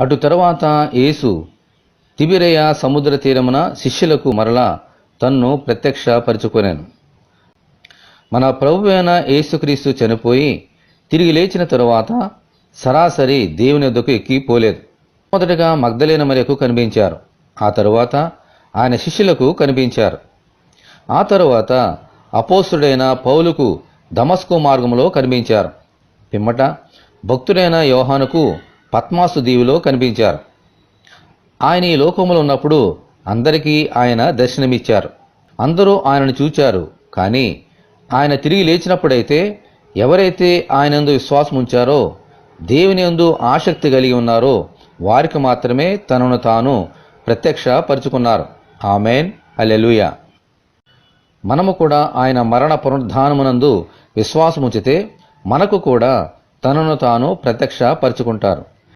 అటు తరువాత యేసు తిబిరయ సముద్ర తీరమున శిష్యులకు మరలా తన్ను ప్రత్యక్షపరుచుకొనెను. మన ప్రభు అయిన యేసుక్రీస్తు చనిపోయి తిరిగి లేచిన తరువాత సరాసరి దేవుని వద్దకు ఎక్కి పోలేదు. మొదటగా మగ్ధలేన మరియకు కనిపించారు. ఆ తరువాత ఆయన శిష్యులకు కనిపించారు. ఆ తరువాత అపోసుడైన పౌలుకు దమస్కు మార్గంలో కనిపించారు. పిమ్మట భక్తుడైన యోహానుకు పద్మాసు దీవిలో కనిపించారు. ఆయన ఈ లోకములు ఉన్నప్పుడు అందరికీ ఆయన దర్శనమిచ్చారు. అందరూ ఆయనను చూచారు. కానీ ఆయన తిరిగి లేచినప్పుడైతే ఎవరైతే ఆయనందు విశ్వాసం ఉంచారో దేవుని యందు ఆసక్తి కలిగి ఉన్నారో వారికి మాత్రమే తనను తాను ప్రత్యక్ష పరుచుకున్నారు ఆమెన్. అలెలుయ మనము కూడా ఆయన మరణ పునరుద్ధానమునందు విశ్వాసముంచితే మనకు కూడా తనను తాను ప్రత్యక్ష పరుచుకుంటారు